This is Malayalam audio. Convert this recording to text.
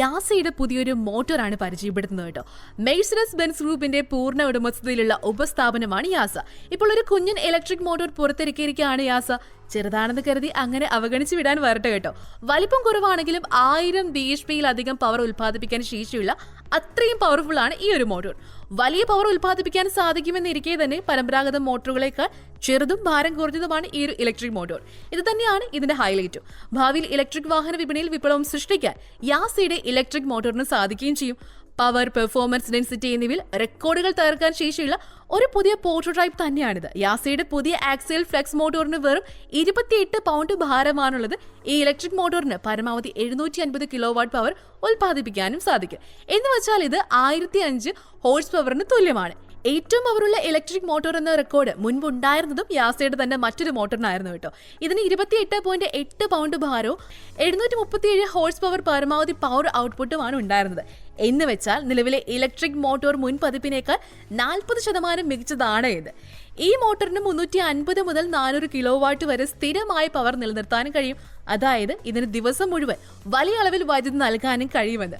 യാസയുടെ പുതിയൊരു മോട്ടോറാണ് പരിചയപ്പെടുത്തുന്നത് കേട്ടോ. മെഴ്സിഡസ് ബെൻസ് ഗ്രൂപ്പിന്റെ പൂർണ ഉടമസ്ഥതയിലുള്ള ഉപസ്ഥാപനമാണ് യാസ. ഇപ്പോൾ ഒരു കുഞ്ഞൻ ഇലക്ട്രിക് മോട്ടോർ പുറത്തിറക്കിയിരിക്കുകയാണ് യാസ. ചെറുതാണെന്ന് കരുതി അങ്ങനെ അവഗണിച്ച് വിടാൻ വരട്ടെ കേട്ടോ. വലിപ്പം കുറവാണെങ്കിലും ആയിരം പിയിലധികം പവർ ഉൽപ്പാദിപ്പിക്കാൻ ശേഷിയുള്ള അത്രയും പവർഫുൾ ആണ് ഈ ഒരു മോട്ടോർ വലിയ പവർ ഉൽപ്പാദിപ്പിക്കാൻ സാധിക്കുമെന്നിരിക്കെ തന്നെ പരമ്പരാഗത മോട്ടോറുകളേക്കാൾ ചെറുതും ഭാരം കുറഞ്ഞതുമാണ് ഈ ഒരു ഇലക്ട്രിക് മോട്ടോർ ഇത് തന്നെയാണ് ഇതിന്റെ ഹൈലൈറ്റും ഭാവിയിൽ ഇലക്ട്രിക് വാഹന വിപണിയിൽ വിപ്ലവം സൃഷ്ടിക്കാൻ യാസയുടെ ഇലക്ട്രിക് മോട്ടോറിന് സാധിക്കുകയും ചെയ്യും. പവർ പെർഫോമൻസ് ഡെൻസിറ്റി എന്നിവയിൽ റെക്കോർഡുകൾ തകർക്കാൻ ശേഷിയുള്ള ഒരു പുതിയ പോർട്ടോടൈപ്പ് തന്നെയാണിത്. യാസയുടെ പുതിയ ആക്സിയൽ ഫ്ലെക്സ് മോട്ടോറിന് വെറും ഇരുപത്തിയെട്ട് പൗണ്ട് ഭാരമാണുള്ളത്. ഈ ഇലക്ട്രിക് മോട്ടോറിന് പരമാവധി എഴുന്നൂറ്റി അൻപത് കിലോ വാട്ട് പവർ ഉൽപ്പാദിപ്പിക്കാനും സാധിക്കും. എന്ന് വെച്ചാൽ ഇത് ആയിരത്തി അഞ്ച് ഹോഴ്സ് പവറിന് തുല്യമാണ്. ഏറ്റവും പവറുള്ള ഇലക്ട്രിക് മോട്ടോർ എന്ന റെക്കോർഡ് മുൻപുണ്ടായിരുന്നതും യാസയുടെ തന്നെ മറ്റൊരു മോട്ടറിനായിരുന്നു കേട്ടോ. ഇതിന് ഇരുപത്തിയെട്ട് പോയിന്റ് എട്ട് പൗണ്ട് ഭാരവും എഴുന്നൂറ്റി മുപ്പത്തിയേഴ് ഹോഴ്സ് പവർ പരമാവധി പവർ ഔട്ട്പുട്ടുമാണ് ഉണ്ടായിരുന്നത്. എന്ന് വെച്ചാൽ നിലവിലെ ഇലക്ട്രിക് മോട്ടോർ മുൻ പതിപ്പിനേക്കാൾ നാൽപ്പത് ശതമാനം മികച്ചതാണ് ഇത്. ഈ മോട്ടറിന് മുന്നൂറ്റി അൻപത് മുതൽ നാനൂറ് കിലോ വാട്ട് വരെ സ്ഥിരമായ പവർ നിലനിർത്താനും കഴിയും. അതായത് ഇതിന് ദിവസം മുഴുവൻ വലിയ അളവിൽ വൈദ്യുതി നൽകാനും കഴിയുമെന്ന്.